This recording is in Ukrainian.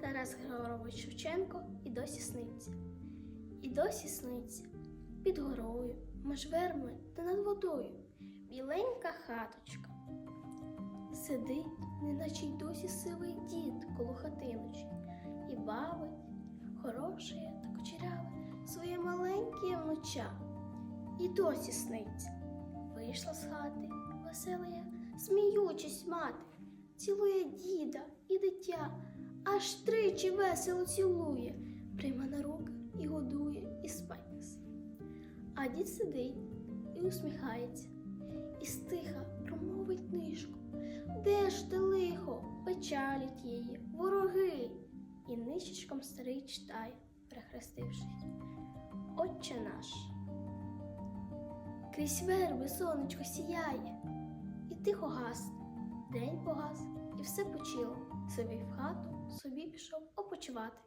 Тарас Григорович Шевченко і досі сниться. І досі сниться під горою, між вербами та над водою. Біленька хаточка. Сидить, неначе й досі сивий дід коло хатиночки, і бавить, хороше та кучеряве, своє маленьке внуча. І досі сниться. Вийшла з хати, весела я, сміючись мати, цілує діда і дитя, аж тричі весело цілує, прийма на руки і годує, і спать несе. А дід сидить і усміхається, і стиха промовить книжку. Де ж ти лихо, печалі тієї, вороги? І ничечком старий читає, перехрестившись. Отче наш. Крізь верби сонечко сіяє, і тихо гасне, день погас, і все почило. Собі в хату, собі пішов опочивати.